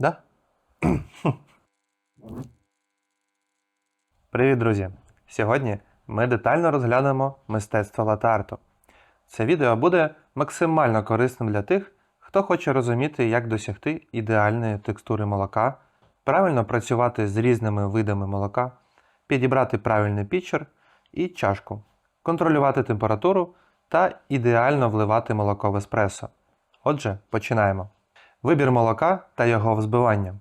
Да? Привіт, друзі! Сьогодні ми детально розглянемо мистецтво латарту. Це відео буде максимально корисним для тих, хто хоче розуміти, як досягти ідеальної текстури молока, правильно працювати з різними видами молока, підібрати правильний пітчер і чашку, контролювати температуру та ідеально вливати молоко в еспресо. Отже, починаємо. Вибір молока та його взбивання.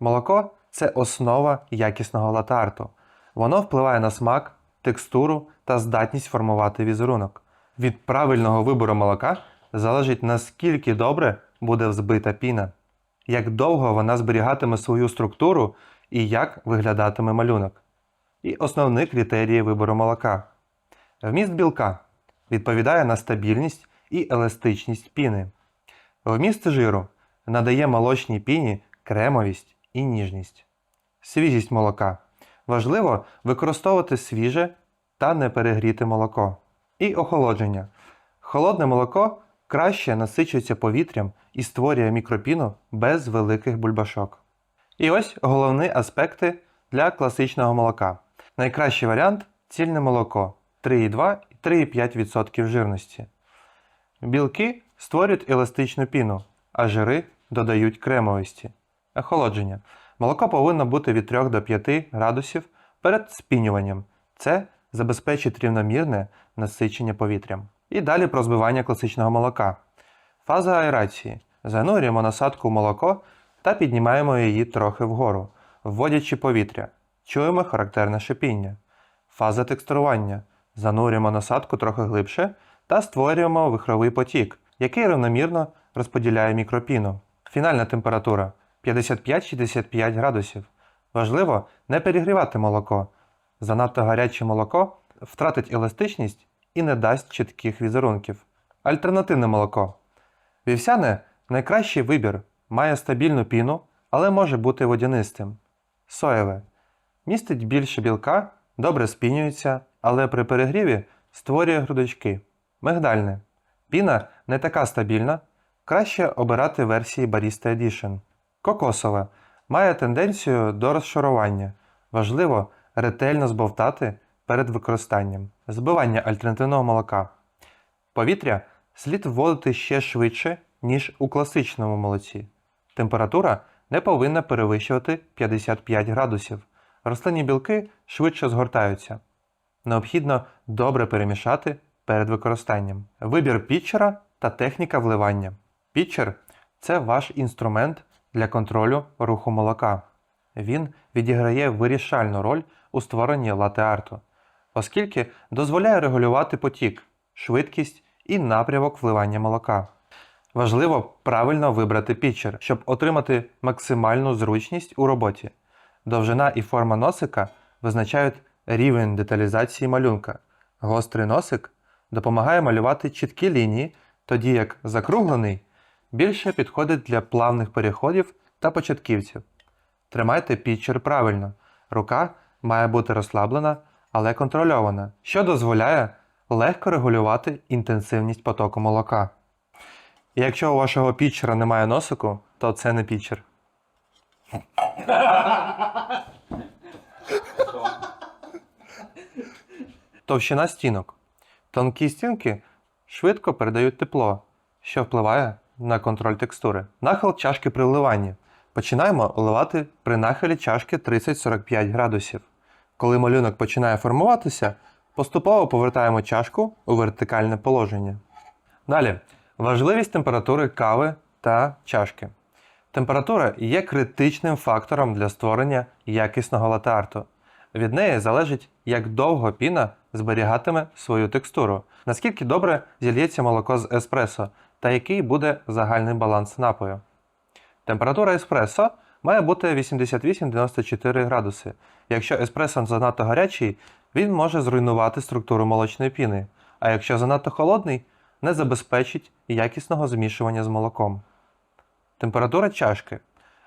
Молоко це основа якісного латарту. Воно впливає на смак, текстуру та здатність формувати візерунок. Від правильного вибору молока залежить наскільки добре буде взбита піна, як довго вона зберігатиме свою структуру і як виглядатиме малюнок. І основні критерії вибору молока. Вміст білка відповідає на стабільність і еластичність піни. Вміст жиру надає молочній піні кремовість і ніжність. Свіжість молока. Важливо використовувати свіже та не перегріте молоко. І охолодження. Холодне молоко краще насичується повітрям і створює мікропіну без великих бульбашок. І ось головні аспекти для класичного молока. Найкращий варіант цільне молоко 3,2 і 3,5% жирності. Білки створюють еластичну піну, а жири додають кремовості. Охолодження. Молоко повинно бути від 3 до 5 градусів перед спінюванням. Це забезпечить рівномірне насичення повітрям. І далі про збивання класичного молока. Фаза аерації. Занурюємо насадку в молоко та піднімаємо її трохи вгору, вводячи повітря. Чуємо характерне шипіння. Фаза текстурування. Занурюємо насадку трохи глибше та створюємо вихровий потік, який рівномірно розподіляє мікропіну. Фінальна температура 55-65 градусів. Важливо не перегрівати молоко. Занадто гаряче молоко втратить еластичність і не дасть чітких візерунків. Альтернативне молоко. Вівсяне найкращий вибір, має стабільну піну, але може бути водянистим. Соєве. Містить більше білка, добре спінюється, але при перегріві створює грудочки. Мигдальне. Піна не така стабільна. Краще обирати версії Barista Edition. Кокосове. Має тенденцію до розшарування. Важливо ретельно збовтати перед використанням. Збивання альтернативного молока. Повітря слід вводити ще швидше, ніж у класичному молоці. Температура не повинна перевищувати 55 градусів. Рослинні білки швидше згортаються. Необхідно добре перемішати перед використанням. Вибір пітчера та техніка вливання. Пітчер це ваш інструмент для контролю руху молока. Він відіграє вирішальну роль у створенні лате-арту, оскільки дозволяє регулювати потік, швидкість і напрямок вливання молока. Важливо правильно вибрати пітчер, щоб отримати максимальну зручність у роботі. Довжина і форма носика визначають рівень деталізації малюнка. Гострий носик допомагає малювати чіткі лінії, тоді як закруглений більше підходить для плавних переходів та початківців. Тримайте пітчер правильно. Рука має бути розслаблена, але контрольована, що дозволяє легко регулювати інтенсивність потоку молока. І якщо у вашого пітчера немає носику, то це не пітчер. Товщина стінок. Тонкі стінки швидко передають тепло, що впливає на контроль текстури. Нахил чашки при вливанні. Починаємо вливати при нахилі чашки 30-45 градусів. Коли малюнок починає формуватися, поступово повертаємо чашку у вертикальне положення. Далі важливість температури кави та чашки. Температура є критичним фактором для створення якісного латарту. Від неї залежить, як довго піна зберігатиме свою текстуру, наскільки добре зільється молоко з еспресо та який буде загальний баланс напою. Температура еспресо має бути 88-94 градуси. Якщо еспресо занадто гарячий, він може зруйнувати структуру молочної піни, а якщо занадто холодний, не забезпечить якісного змішування з молоком. Температура чашки.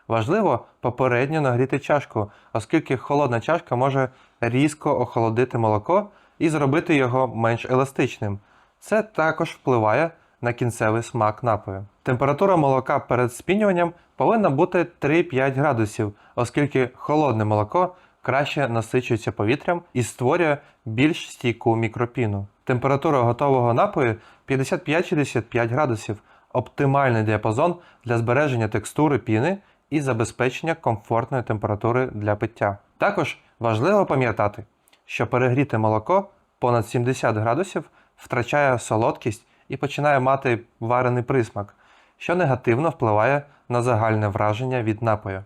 Важливо попередньо нагріти чашку, оскільки холодна чашка може різко охолодити молоко і зробити його менш еластичним. Це також впливає на кінцевий смак напою. Температура молока перед спінюванням повинна бути 3-5 градусів, оскільки холодне молоко краще насичується повітрям і створює більш стійку мікропіну. Температура готового напою 55-65 градусів оптимальний діапазон для збереження текстури піни і забезпечення комфортної температури для пиття. Також важливо пам'ятати, що перегріте молоко понад 70 градусів втрачає солодкість і починає мати варений присмак, що негативно впливає на загальне враження від напою.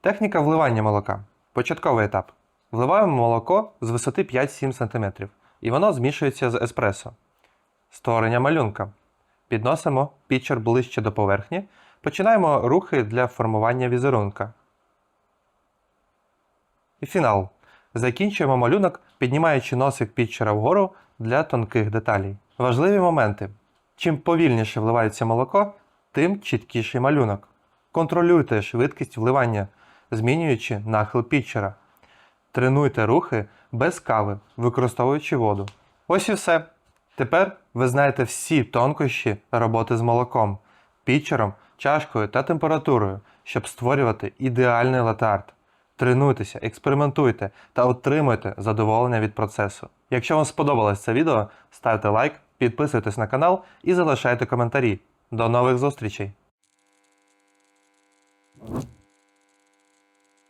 Техніка вливання молока. Початковий етап. Вливаємо молоко з висоти 5-7 см, і воно змішується з еспресо. Створення малюнка. Підносимо пітчер ближче до поверхні. Починаємо рухи для формування візерунка. І фінал. Закінчуємо малюнок, піднімаючи носик пітчера вгору для тонких деталей. Важливі моменти. Чим повільніше вливається молоко, тим чіткіший малюнок. Контролюйте швидкість вливання, змінюючи нахил пітчера. Тренуйте рухи без кави, використовуючи воду. Ось і все. Тепер ви знаєте всі тонкощі роботи з молоком, пітчером, чашкою та температурою, щоб створювати ідеальний латарт. Тренуйтеся, експериментуйте та отримуйте задоволення від процесу. Якщо вам сподобалось це відео, ставте лайк, підписуйтесь на канал і залишайте коментарі. До нових зустрічей!